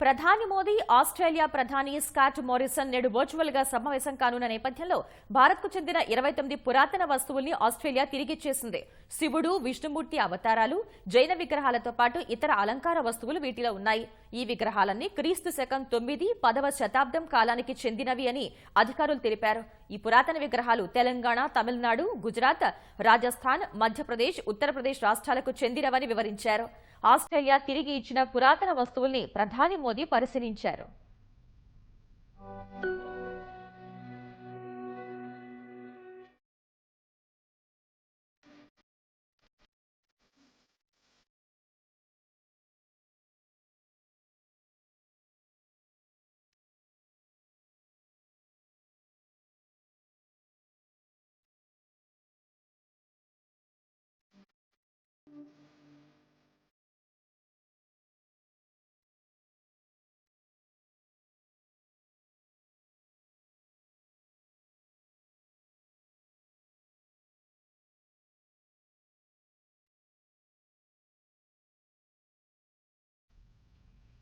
ప్రధాని మోదీ ఆస్ట్రేలియా ప్రధాని Scott Morrison నేడు వర్చువల్గా సమావేశం కానున్న నేపథ్యంలో భారత్కు చెందిన ఇరవై తొమ్మిది పురాతన వస్తువుల్ని ఆస్ట్రేలియా తిరిగిచ్చేసింది శివుడు విష్ణుమూర్తి అవతారాలు జైన విగ్రహాలతో పాటు ఇతర అలంకార వస్తువులు వీటిలో ఉన్నాయి. ఈ విగ్రహాలన్నీ క్రీస్తు శకం తొమ్మిది పదవ శతాబ్దం కాలానికి చెందినవి అని అధికారులు తెలిపారు. ఈ పురాతన విగ్రహాలు తెలంగాణ తమిళనాడు గుజరాత్ రాజస్థాన్ మధ్యప్రదేశ్ ఉత్తరప్రదేశ్ రాష్ట్రాలకు చెందినవని వివరించారు. ఆస్ట్రేలియా తిరిగి ఇచ్చిన పురాతన వస్తువుల్ని ప్రధాని మోదీ పరిశీలించారు.